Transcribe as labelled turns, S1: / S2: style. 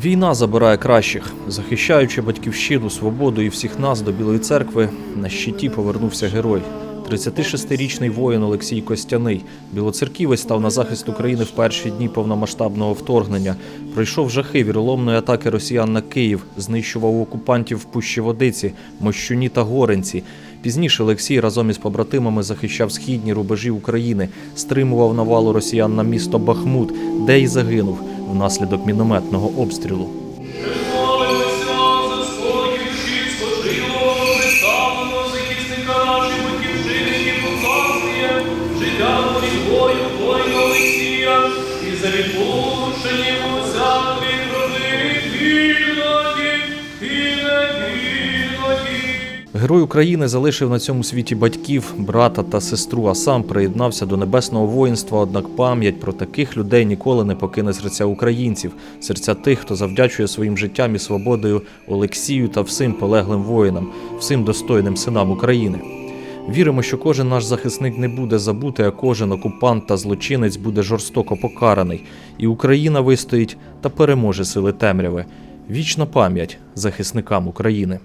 S1: Війна забирає кращих, захищаючи батьківщину, свободу і всіх нас до Білої церкви, на щиті повернувся герой. 36-річний воїн Олексій Костяний. Білоцерківець став на захист України в перші дні повномасштабного вторгнення. Пройшов жахи віроломної атаки росіян на Київ, знищував окупантів в Пущі Водиці, Мощуні та Горенці. Пізніше Олексій разом із побратимами захищав східні рубежі України, стримував навалу росіян на місто Бахмут, де й загинув внаслідок мінометного обстрілу.
S2: Життя від бою воїна Олексія і за
S1: Герой України залишив на цьому світі батьків, брата та сестру, а сам приєднався до небесного воїнства. Однак пам'ять про таких людей ніколи не покине серця українців, серця тих, хто завдячує своїм життям і свободою Олексію та всім полеглим воїнам, всім достойним синам України. Віримо, що кожен наш захисник не буде забутий, а кожен окупант та злочинець буде жорстоко покараний, і Україна вистоїть та переможе сили темряви. Вічна пам'ять захисникам України.